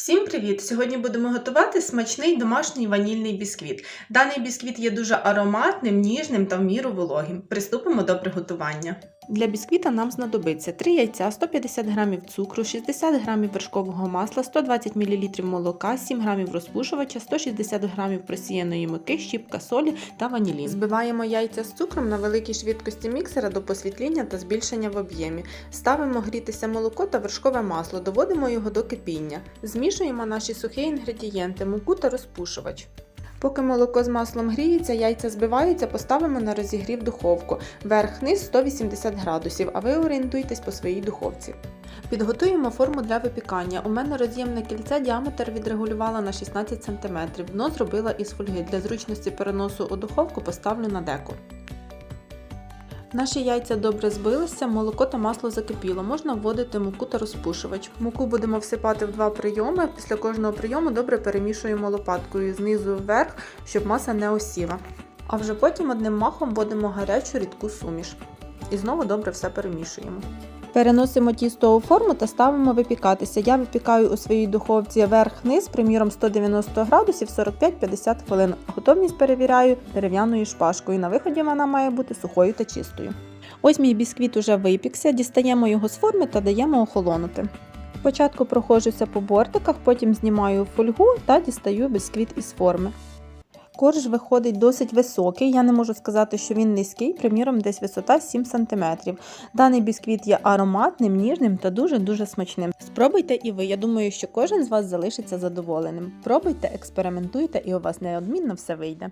Всім привіт! Сьогодні будемо готувати смачний домашній ванільний бісквіт. Даний бісквіт є дуже ароматним, ніжним та в міру вологим. Приступимо до приготування. Для бісквіта нам знадобиться 3 яйця, 150 г цукру, 60 г вершкового масла, 120 мл молока, 7 г розпушувача, 160 г просіяної муки, щіпка солі та ванілін. Збиваємо яйця з цукром на великій швидкості міксера до посвітління та збільшення в об'ємі. Ставимо грітися молоко та вершкове масло, доводимо його до кипіння. Змішуємо наші сухі інгредієнти, муку та розпушувач. Поки молоко з маслом гріється, яйця збиваються, поставимо на розігрів духовку. Верх-низ 180 градусів, а ви орієнтуйтесь по своїй духовці. Підготуємо форму для випікання. У мене роз'ємне кільце діаметр відрегулювала на 16 см. Дно зробила із фольги. Для зручності переносу у духовку поставлю на деко. Наші яйця добре збилися, молоко та масло закипіло. Можна вводити муку та розпушувач. Муку будемо всипати в два прийоми. Після кожного прийому добре перемішуємо лопаткою знизу вверх, щоб маса не осіла. А вже потім одним махом вводимо гарячу рідку суміш. І знову добре все перемішуємо. Переносимо тісто у форму та ставимо випікатися. Я випікаю у своїй духовці верх-низ, приміром 190 градусів 45-50 хвилин. Готовність перевіряю дерев'яною шпажкою. На виході вона має бути сухою та чистою. Ось мій бісквіт уже випікся, дістаємо його з форми та даємо охолонути. Спочатку проходжуся по бортиках, потім знімаю фольгу та дістаю бісквіт із форми. Корж виходить досить високий, я не можу сказати, що він низький, приміром, десь висота 7 см. Даний бісквіт є ароматним, ніжним та дуже-дуже смачним. Спробуйте і ви. Я думаю, що кожен з вас залишиться задоволеним. Пробуйте, експериментуйте, і у вас неодмінно все вийде.